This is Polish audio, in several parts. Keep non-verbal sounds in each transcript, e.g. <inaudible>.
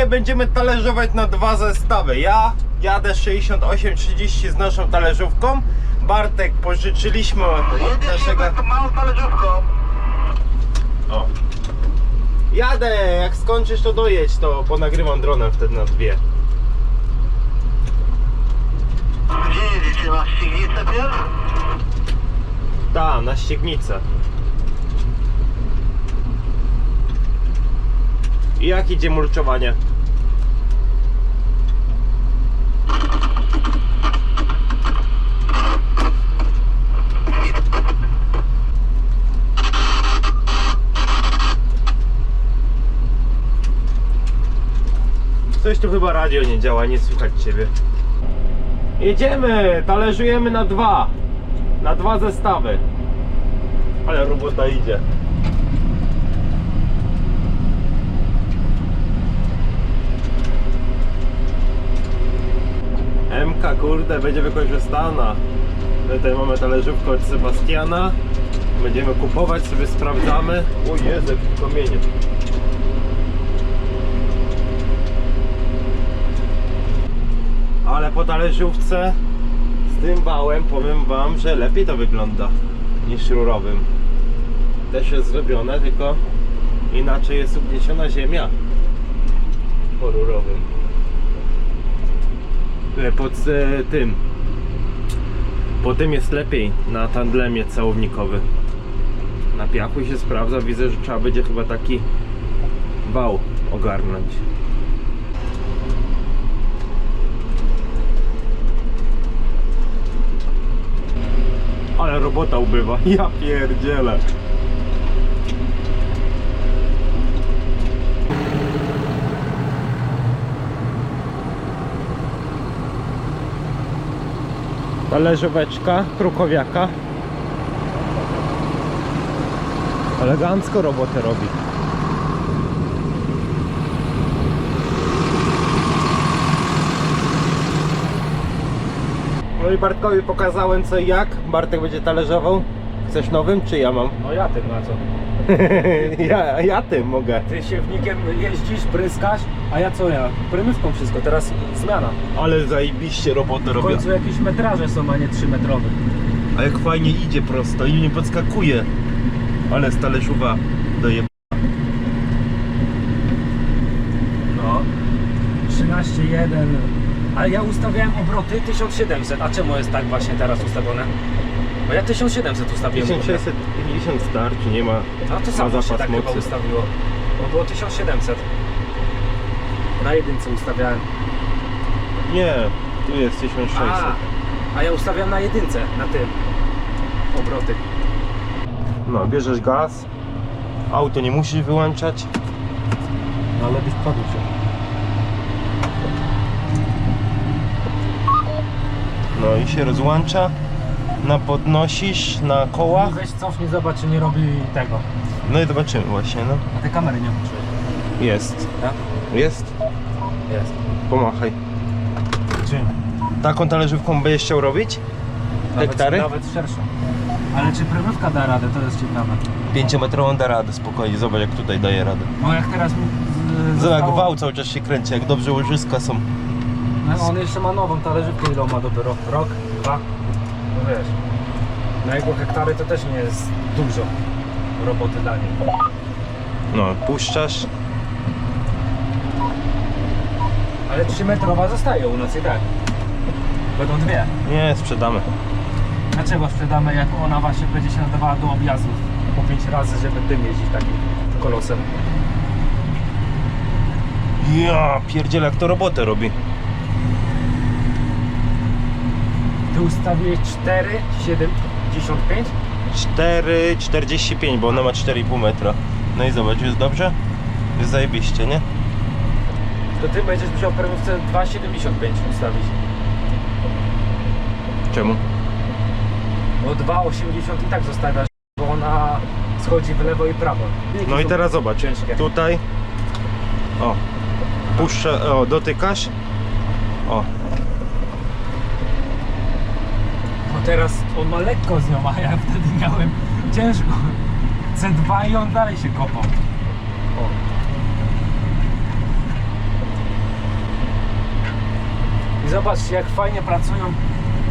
Dzisiaj będziemy talerzować na dwa zestawy. Ja jadę 68-30 z naszą talerzówką. Bartek pożyczyliśmy od naszego... Jedziesz małą talerzówką. O. Jadę, jak skończysz to dojedź, to ponagrywam dronem wtedy na dwie. Gdzie jedziecie? Na ścignicę pierw? Ta, na ściegnicę. I jak idzie mulczowanie? Coś tu chyba radio nie działa, nie słychać ciebie. Jedziemy, talerzujemy na dwa. Na dwa zestawy. Ale robota idzie. MK kurde będzie wykorzystana. Tutaj mamy talerzówkę od Sebastiana. Będziemy kupować, sobie sprawdzamy. O Jezu, jakie kamienie. Po talerzówce z tym wałem powiem wam, że lepiej to wygląda niż rurowym. Też jest zrobione, tylko inaczej jest ugniesiona ziemia po rurowym. E, Pod e, tym. Po tym jest lepiej na tandlemie całownikowym. Na piachu się sprawdza, widzę, że trzeba będzie chyba taki wał ogarnąć. Ale robota ubywa. <laughs> Ja pierdzielę. Talerzóweczka krukowiaka. Elegancko robotę robi. No i Bartkowi pokazałem co i jak. Bartek będzie talerzował. Chcesz nowym czy ja mam? No ja tym na co? <laughs> ja, ja tym mogę. Ty siewnikiem jeździsz, pryskasz, a ja co ja? Prymywką wszystko, teraz zmiana. Ale zajebiście robotę W robię. końcu jakieś metraże są, a nie 3 metrowe. A jak fajnie idzie prosto i nie podskakuje. Ale z talerzowa daje. No. 13,1. Ale ja ustawiałem obroty 1700. A czemu jest tak właśnie teraz ustawione? Bo ja 1700 ustawiłem. 1650 starczy, nie ma. No to samo się tak chyba ustawiło. Bo było 1700. Na jedynce ustawiałem. Nie, tu jest 1600. A, a ja ustawiałem na jedynce, na tym. Obroty. No, bierzesz gaz. Auto nie musisz wyłączać. No ale byś padł się. No i się rozłącza. Na podnosisz na kołach. Weź cofnij, zobacz czy nie robi tego. No i zobaczymy właśnie, no. A te kamery nie włączyłeś, Jest. tak? Jest. Jest. Pomachaj. Czym? Taką talerzówką będziesz chciał robić? Hektary? Nawet szerszą. Ale czy prymówka da radę, to jest ciekawe. 5-metrową da radę, spokojnie. Zobacz jak tutaj daje radę. No jak teraz mi z- Zobacz jak zostało- wał cały czas się kręci, jak dobrze łożyska są. No, on jeszcze ma nową talerzówkę, ile on ma dopiero? Rok? Dwa? No wiesz. Na jego hektary to też nie jest dużo roboty dla niej. No, puszczasz. Ale 3 metrowa zostaje u nas i tak. Będą dwie. Nie, sprzedamy. Dlaczego sprzedamy, jak ona właśnie będzie się nadawała do objazdów po 5 razy, żeby tym jeździć takim kolosem? Ja pierdzielę jak to robotę robi. Ty ustawiłeś 4,75? 4,45, bo ona ma 4,5 metra. No i zobacz, jest dobrze? Jest zajebiście, nie? To ty będziesz musiał permówce 2,75 ustawić. Czemu? Bo 2,80 i tak zostawiasz, bo ona schodzi w lewo i prawo. No i teraz zobacz, Ciężkie. tutaj o, puszczę, o, dotykasz o, teraz on ma lekko z nią, a ja wtedy miałem ciężko. C2 i on dalej się kopał. O. I zobaczcie, jak fajnie pracują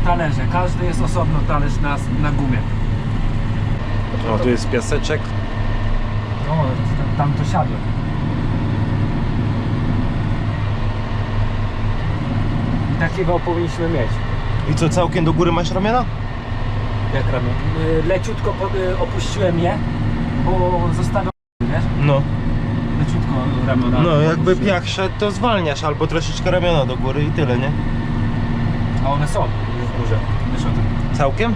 talerze. Każdy jest osobno talerz na, na gumie. O, tu jest piaseczek. O, tam to siadłem. I taki wał powinniśmy mieć. I co, całkiem do góry masz ramiona? Jak ramię. Y, Leciutko y, opuściłem je, bo zostawiam, wiesz? No. Leciutko ramiona. No, jakby opuściłem. piach szedł, to zwalniasz, albo troszeczkę ramiona do góry i tyle, nie? A one są w górze. Wiesz o tym. Całkiem?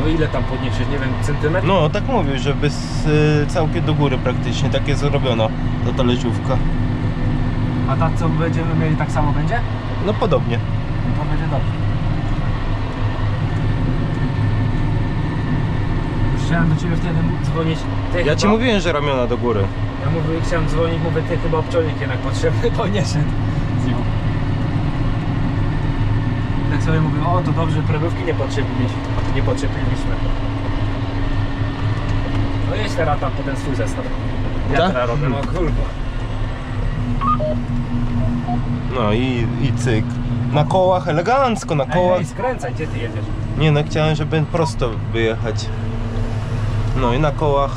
No ile tam podniesiesz? Nie wiem, centymetr? No, tak mówił, że bez, y, całkiem do góry praktycznie, tak jest zrobiona ta talerzówka. A ta co będziemy mieli tak samo będzie? No podobnie. No to będzie dobrze. Już Chciałem do ciebie wtedy dzwonić. Ty Ja chyba, ci mówiłem, że ramiona do góry. Ja mówię, chciałem dzwonić, mówię, ty chyba jednak potrzebny, bo nie szedł z nią. Tak sobie mówię, o to dobrze, premówki nie potrzebiliśmy. Nie potrzebiliśmy. No jedź teraz tam po ten swój zestaw. Ja Tak? teraz robię, no kurwa. No i, i cyk. Na kołach elegancko, na Ej, kołach. ej, skręcaj, gdzie ty jedziesz? Nie no, chciałem, żeby prosto wyjechać. No i na kołach.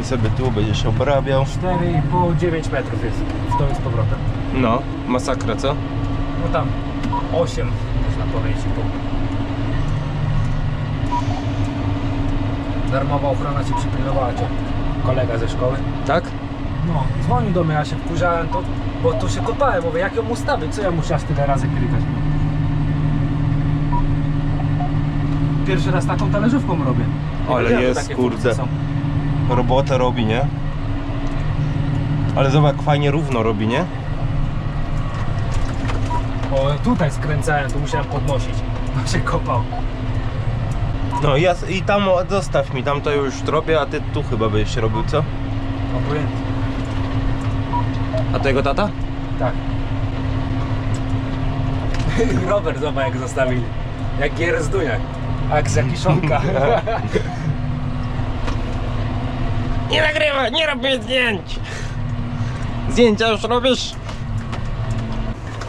I sobie tu będziesz obrabiał. 4,5-9 metrów jest w tą i z powrotem. No, masakra, co? No tam 8 można powiedzieć i pół. Darmowa ochrona ci przypilnowała cię. Kolega ze szkoły. Tak? No, dzwonił do mnie, ja się wkurzałem, to, bo tu się kopałem, mówię, jak ją ustawić, co ja muszę aż tyle razy klikać? Pierwszy raz taką talerzówką robię. Nie Ale wiedziałem, że jest, takie kurde. funkcje są. Robotę robi, nie? Ale zobacz, jak fajnie równo robi, nie? Bo tutaj skręcałem, tu musiałem podnosić, <laughs> bo się kopał. No i, ja, i tam o, zostaw mi, tam to już robię, a ty tu chyba byś robił, co? Obojętnie. A to jego tata? Tak. <laughs> Robert, zobacz jak zostawili. Jak Gierzduniak. Akcja Kiszonka. <laughs> Nie nagrywa, nie rób mi zdjęć! Zdjęcia już robisz?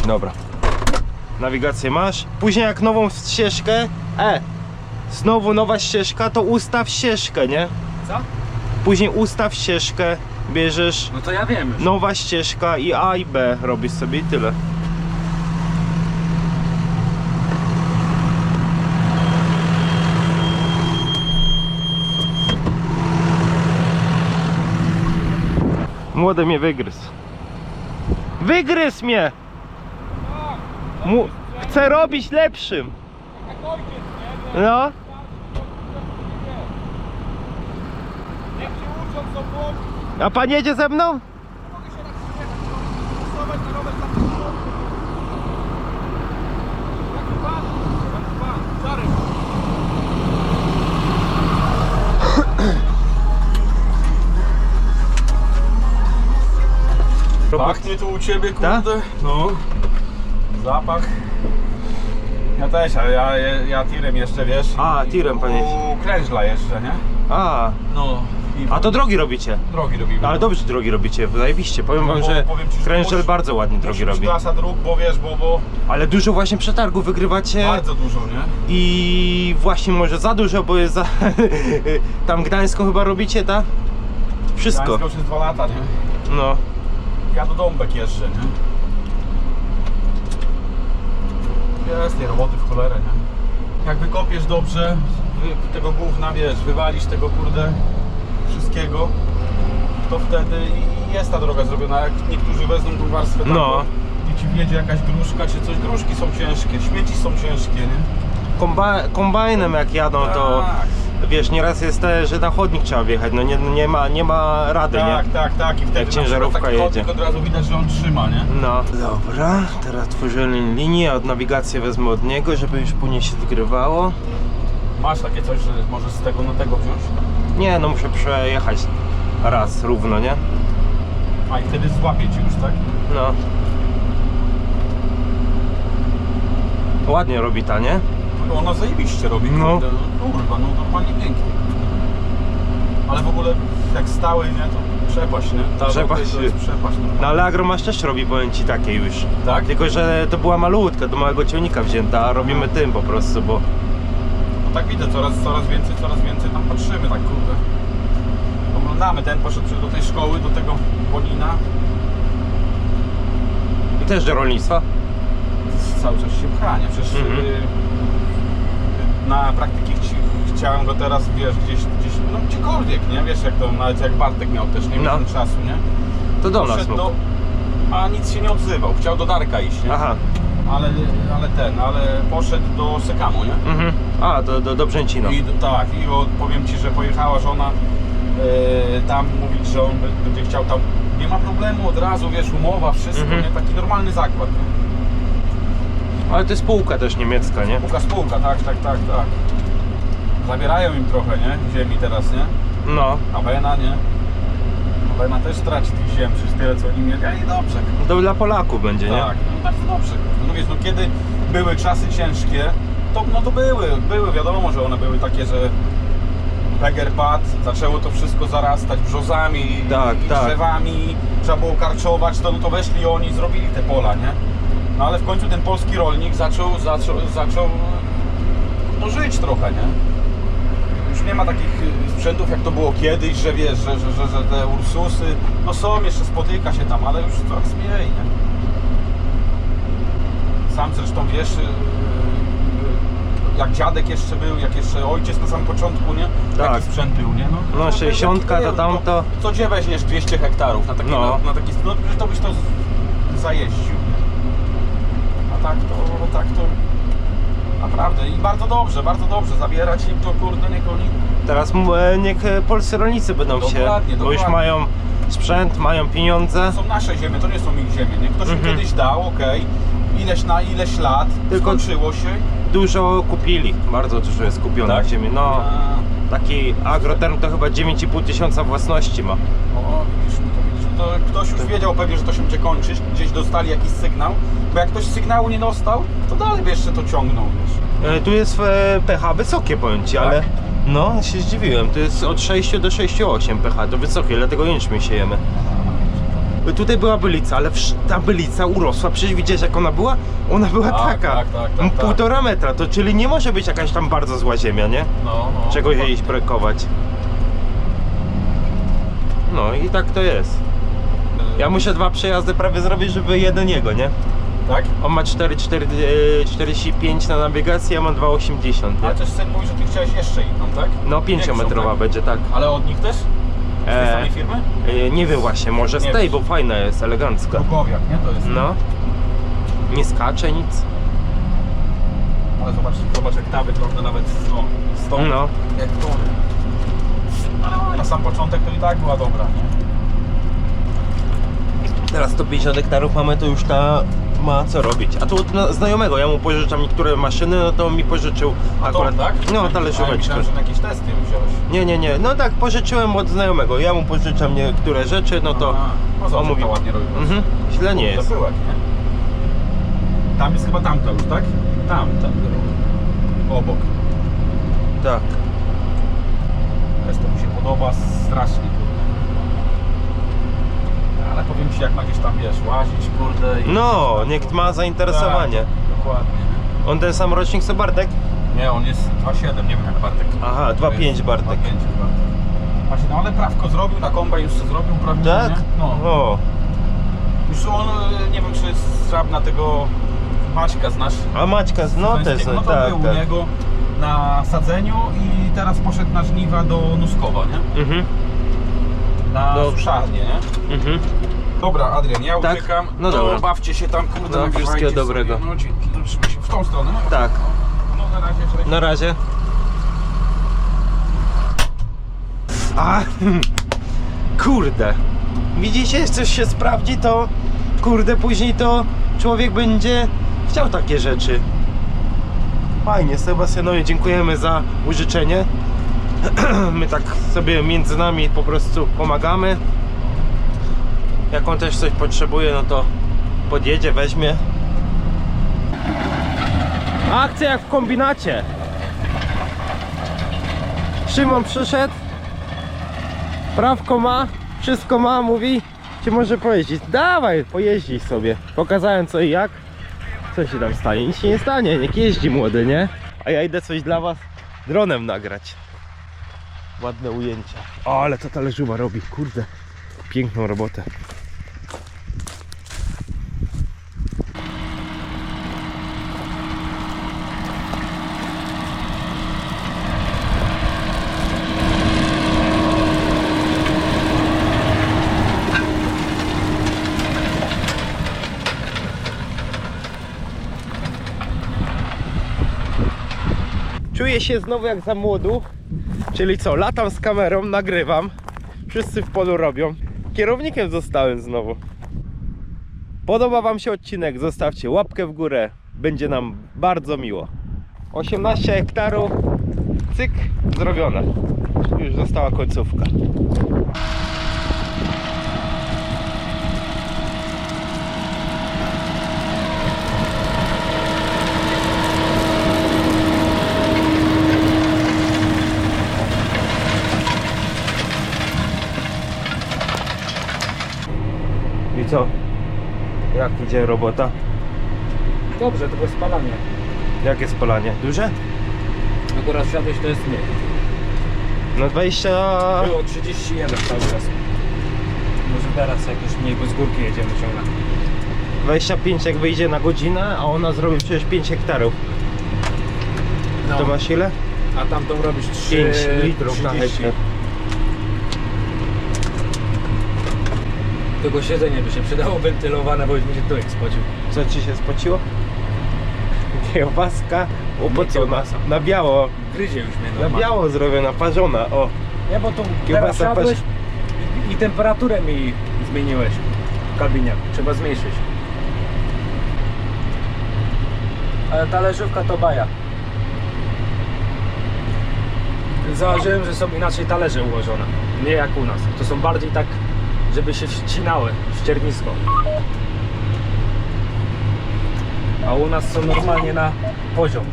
Dobra. Nawigację masz. Później jak nową ścieżkę... E! Znowu nowa ścieżka, to ustaw ścieżkę, nie? Co? Później ustaw ścieżkę, bierzesz No to ja wiem już. nowa ścieżka i A i B robisz sobie i tyle. Młody mnie wygryzł. Wygryzł mnie! Mu... Chcę robić lepszym. No. A pan jedzie ze mną? mogę się tak stosować na rower za to. Jaki pan? Jaki pan? Czarek. Pachnie tu u ciebie, Ta? kurde. No. Zapach. Ja też, ale ja, ja, tirem jeszcze, wiesz. A, i tirem pan jedzie. U krężla jeszcze, nie? A, No. I a to drogi robicie. drogi robimy. Ale dobrze drogi robicie, zajebiście. Powiem wam, No, że powiem ci, że Krężel musi- bardzo ładnie drogi Musi być robi. klasa dróg, bo wiesz, bo, bo Ale dużo właśnie przetargów wygrywacie bardzo dużo, nie? i właśnie może za dużo, bo jest za... <laughs> Tam Gdańską chyba robicie, tak? Wszystko. Już jest dwa lata, nie? No. Ja do Dąbek jeszcze, nie? Jest tej roboty w cholerę, nie? Jak wykopiesz dobrze, wy, tego gówna, wiesz, wywalisz tego kurde wszystkiego, to wtedy jest ta droga zrobiona. Jak niektórzy wezmą tą warstwę taką No. i ci wjedzie jakaś gruszka czy coś, gruszki są ciężkie, śmieci są ciężkie, nie? Komba kombajnem jak jadą, to Tak. Wiesz, nieraz jest te, że na chodnik trzeba wjechać. No nie, nie, ma, nie ma rady, Tak, nie? tak, tak. I wtedy Jak na przykład ciężarówka taki jedzie. chodnik od razu widać, że on trzyma, nie? No. Dobra, teraz tworzymy linię, od nawigację wezmę od niego, żeby już później się zgrywało. Masz takie coś, że możesz z tego na tego wziąć? Nie, no muszę przejechać raz równo, nie? A i wtedy złapie ci już, tak? No. Ładnie robi ta, nie? No ona zajebiście robi, No. kurde, no kurwa, no normalnie pięknie. Ale w ogóle jak stały, nie, to Przepaść, nie? Ta Przepaść. To jest przepaść. No. Ale Agromasz też robi, powiem ci, takie już. Tak? Tylko, że to była malutka, do małego ciągnika wzięta, a robimy tym po prostu, bo... No tak widzę, coraz, coraz więcej, coraz więcej tam patrzymy, tak kurde. Oglądamy, ten poszedł do tej szkoły, do tego Bonina. I też do rolnictwa. Cały czas się pcha, nie? Przecież Mhm. y, na praktyki chci, chciałem go teraz, wiesz, gdzieś, gdzieś, no gdziekolwiek, nie? Wiesz jak to, nawet jak Bartek miał też, nie No. miał czasu, nie? To do nas Poszedł mógł. do, a nic się nie odzywał, chciał do Darka iść, nie? Aha. Ale, ale ten, ale poszedł do Sekamu, nie? Mhm. A, do, do, do Brzęcina. I tak, i o, powiem ci, że pojechała żona e, tam mówić, że on b- będzie chciał tam. Nie ma problemu, od razu wiesz, umowa, wszystko, Mhm. nie? Taki normalny zakład. Nie? Ale to jest spółka też niemiecka, nie? Spółka, spółka, tak, tak, tak, tak. Zabierają im trochę, nie? Ziemi teraz, nie? No. A Wena, nie? A Wena też traci tych ziem przez tyle, co oni mieli. I dobrze. To dla Polaków będzie, nie? Tak, no bardzo dobrze. No wiesz, no kiedy były czasy ciężkie, to, no to były, były, wiadomo, że one były takie, że Beger padł, zaczęło to wszystko zarastać brzozami Tak, i tak. drzewami, trzeba było karczować, to, no to weszli oni i zrobili te pola, nie? No ale w końcu ten polski rolnik zaczął, zaczął, zaczął no, żyć trochę, nie? Już nie ma takich y, sprzętów jak to było kiedyś, że wiesz, że, że, że, że te Ursusy, no są, jeszcze spotyka się tam, ale już coraz mniej, nie? Sam zresztą wiesz, y, y, jak dziadek jeszcze był, jak jeszcze ojciec na samym początku, nie? Tak. Taki sprzęt był, nie? No, 60 to jaki- tamto. Co gdzie weźmiesz 200 hektarów na taki, No. na, na taki, no to byś to zajeździł. Tak to, tak to naprawdę i bardzo dobrze, bardzo dobrze, zabierać im to kurde nie koni. Teraz e, niech e, polscy rolnicy będą się, Dokładnie, bo już dokładnie. mają sprzęt, mają pieniądze. To są nasze ziemie, to nie są ich ziemie, nie? Ktoś im Mhm. kiedyś dał, okej, ileś na ileś lat, Tylko- skończyło się. Dużo kupili, bardzo dużo jest kupionych Tak? ziemi. No, A, taki agroterm to chyba 9,5 tysiąca własności ma. O, widzisz, to widzisz, to ktoś już wiedział pewnie, że to się będzie kończyć, gdzieś dostali jakiś sygnał, bo jak ktoś sygnału nie dostał, to dalej by jeszcze to ciągnął, wiesz. E, Tu jest e, pH wysokie, powiem ci, Tak? ale no, się zdziwiłem. To jest od 6 do 6,8 pH, to wysokie, dlatego jęczmień siejemy. Tutaj była bylica, ale ta bylica urosła, przecież widzisz jak ona była? Ona była Tak, taka, tak, tak, tak, tak. półtora metra, to czyli nie może być jakaś tam bardzo zła ziemia, nie? No, no. Czego jej iść projektować. No i tak to jest. Ja muszę dwa przejazdy prawie zrobić, żeby jeden jego, nie? Tak? On ma 4,45 na nawigację, ja mam 2,80, Ale też syn mówi, że ty chciałeś jeszcze inną, tak? No 5-metrowa tak? będzie, tak. Ale od nich też? Z tej E, samej firmy? e, nie wiem właśnie, może z Nie tej, wiesz. bo fajna jest, elegancka. Bukowiak, nie? To jest. No. Nie skacze nic. Ale zobacz, zobacz jak ta wygląda nawet no, stąd. No. Jak to. Ale na sam początek to i tak była dobra, nie? Teraz 150 hektarów mamy, to już ta ma co robić. A tu od na- znajomego, ja mu pożyczam niektóre maszyny, no to on mi pożyczył A akurat. to, tak? No, A ja talerzóweczkę. myślałem, że na jakieś testy wziąłeś. Nie, nie, nie. No tak, pożyczyłem od znajomego. Ja mu pożyczam niektóre rzeczy, no to A, zobacz, on jak mówi. to ładnie robi. Mhm, źle nie To jest. pyłek, nie? Tam jest chyba tamta już, tak? Tam, tam. Obok. Tak. Też to mi się podoba strasznie. Ale powiem ci, jak ma gdzieś tam, wiesz, łazić, kurde i... No, niech ma zainteresowanie. Tak, dokładnie. On ten sam rocznik co Bartek? Nie, on jest 2,7, nie wiem jak Bartek. Aha, 2,5 Bartek. 2,5 Bartek. Właśnie, no ale prawko zrobił, na kombajn już co zrobił prawnie, Tak? nie? No. O, Już on, e, nie wiem czy jest na tego Maćka, znasz? a Maćka, no też, Słoweńskiego, no, no to tak, był u tak. niego na sadzeniu i teraz poszedł na żniwa do Nuskowa, nie? Mhm, Na No. suszarnię, nie? Mhm. Dobra, Adrian, ja Tak? uciekam. No to dobra. bawcie się tam, kurde, No, nagrywajcie wszystkiego sobie. dobrego. No, dzięki, no, trzymaj się w tą stronę. No, Tak. No, na razie, cześć. Na razie. A, <laughs> kurde. Widzicie, jak coś się sprawdzi, to kurde, później to człowiek będzie chciał takie rzeczy. Fajnie, Sebastianowi dziękujemy za użyczenie. <clears throat> My tak sobie między nami po prostu pomagamy. Jak on też coś potrzebuje, no to podjedzie, weźmie. Akcja jak w kombinacie. Szymon przyszedł. Prawko ma. wszystko ma, mówi, czy może pojeździć. Dawaj, pojeździć sobie. Pokazałem co i jak. Co się tam stanie? Nic się nie stanie, niech jeździ młody, nie? A ja idę coś dla was dronem nagrać. Ładne ujęcia. O, ale to talerzuwa robi, kurde. Piękną robotę. Czuję się znowu jak za młodu. Czyli co, latam z kamerą, nagrywam. Wszyscy w polu robią. Kierownikiem zostałem znowu. Podoba Wam się odcinek? Zostawcie łapkę w górę. Będzie nam bardzo miło. 18 hektarów. Cyk, zrobione. Już została końcówka. Co? Jak idzie robota? Dobrze, to było spalanie. Jakie spalanie? Duże? Akurat wsiadłeś to jest mniej. No 20... Było 31 cały czas. Może teraz jakieś mniej, bo z górki jedziemy ciągle. 25 jak wyjdzie na godzinę, a ona zrobi przecież 5 hektarów. No. To masz ile? A tamtą robisz 3 5 litrów na hektar. Tylko siedzenie by się przydało wentylowane, bo już mi się tyłek spocił. Co ci się spociło? Kiełbaska opocona. kiełbasa. Na biało. Gryzie już mnie Na normalnie. biało zrobiona, parzona. O. Nie, bo tu Kiełbasa i, i temperaturę mi zmieniłeś w kabinie. Trzeba zmniejszyć. Ale talerzówka to baja. Zauważyłem, że są inaczej talerze ułożone. Nie jak u nas. To są bardziej tak, żeby się wcinały w ściernisko. A u nas są normalnie na poziom.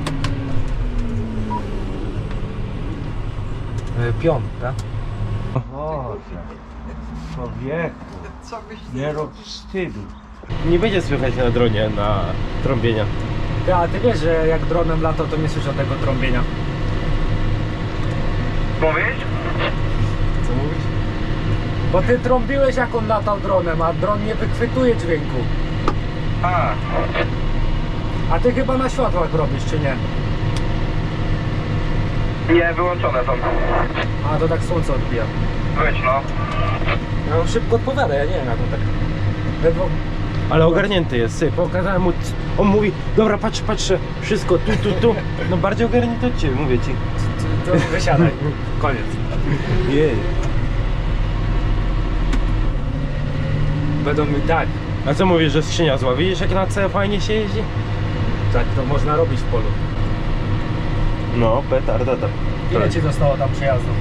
E, Pion, tak? O, człowieku. Nie rób wstydu. Nie będzie słychać na dronie, na trąbienia. Ty, a ty wiesz, że jak dronem lato, to nie słyszę tego trąbienia. Mówisz? Bo ty trąbiłeś jak on latał dronem, a dron nie wychwytuje dźwięku. A, A ty chyba na światłach robisz, czy nie? nie, wyłączone są. A to tak słońce odbija. Być no. Ja on szybko odpowiada, ja nie wiem jak on tak... Ledwo... Ale ogarnięty jest, sy. Pokazałem mu, c- on mówi, dobra patrz, patrzę, wszystko tu, tu, tu. No bardziej ogarnięty od ciebie, mówię ci. To wysiadaj. <laughs> Koniec. Jej. Będą mi tak. A co mówisz, że skrzynia zła? Widzisz jak na C fajnie się jeździ? Tak to można robić w polu. No, petarda tak. Ile ci zostało tam przejazdów?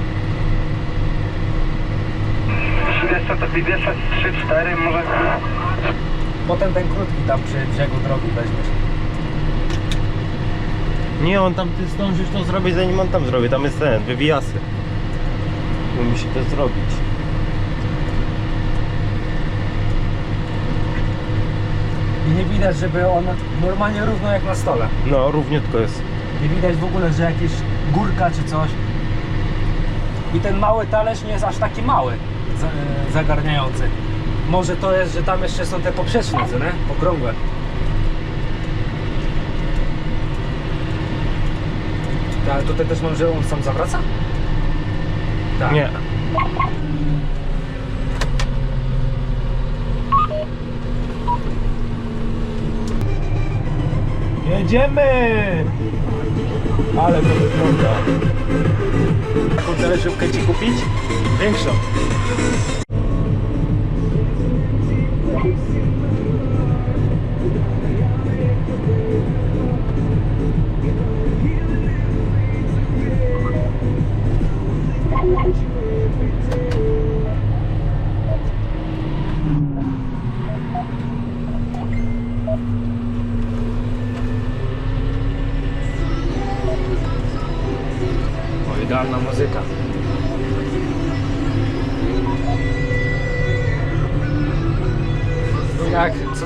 Co, to pierwsze 3-4 może... Potem ten krótki tam przy brzegu drogi weźmiesz. Nie, on tam, ty zdążysz to zrobić zanim on tam zrobi, tam jest ten, wywijasy. Musi to zrobić. Nie widać, żeby on normalnie równo jak na stole. No, równiutko jest. Nie widać w ogóle, że jakieś górka czy coś. I ten mały talerz nie jest aż taki mały, za, e, zagarniający. Może to jest, że tam jeszcze są te poprzeczne, co nie? Okrągłe. Tak, Ale tutaj też mam, że on sam zawraca? Tak. Nie. Jedziemy! Ale to wygląda. Taką talerzówkę ci kupić? Większą.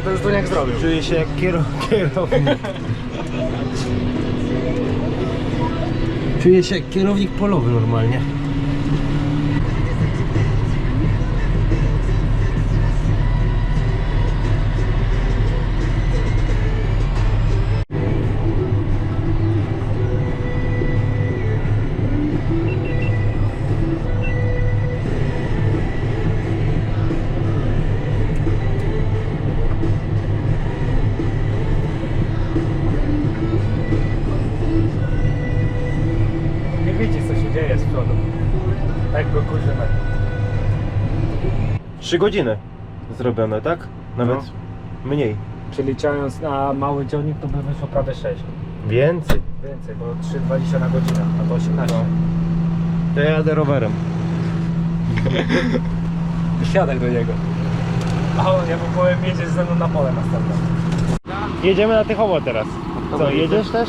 Co ten Zduniak zrobił? Czuję się jak kiero- kierownik. Czuję się jak kierownik polowy normalnie. 700 metrów. Godziny zrobione, tak? Nawet no. mniej. Czyli Przeliczając na mały dzionik to by wyszło prawie 6. Więcej. Więcej, bo 3,20 na godzinę, albo 18. No. To ja jadę rowerem. <laughs> Siadaj do niego. A on, ja mu powiem, jedziesz ze mną na pole następne. Jedziemy na Tychowo teraz. Co, jedziesz też?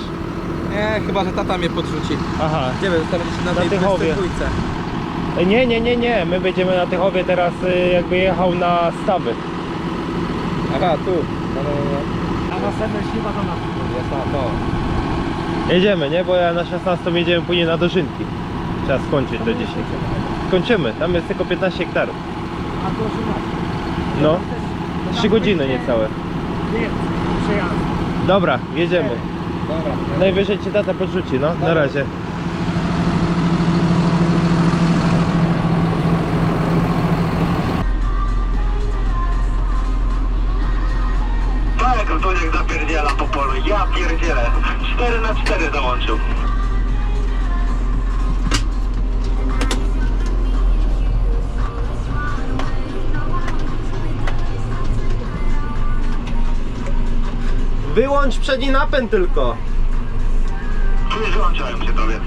Nie, chyba, że tata mnie podrzuci. Aha. Nie wiem, tam gdzieś na tej Tychowie. 22. Nie, nie, nie, nie. My będziemy na Tychowie teraz y, jakby jechał na Stawy. Aha, tu. No, no, no. A następne śliwa do nas. Jest na to. Jedziemy, nie? Bo ja na 16 jedziemy później na Dożynki. Trzeba skończyć do 10. Skończymy. Tam jest tylko 15 hektarów. A to 18. No. 3 godziny niecałe. Nie, przejazd. Dobra, jedziemy. Dobra. Najwyżej cię tata podrzuci, no. Na razie. 4 na 4 dołączył. Wyłącz przedni napęd tylko. Przyłączałem się tobie.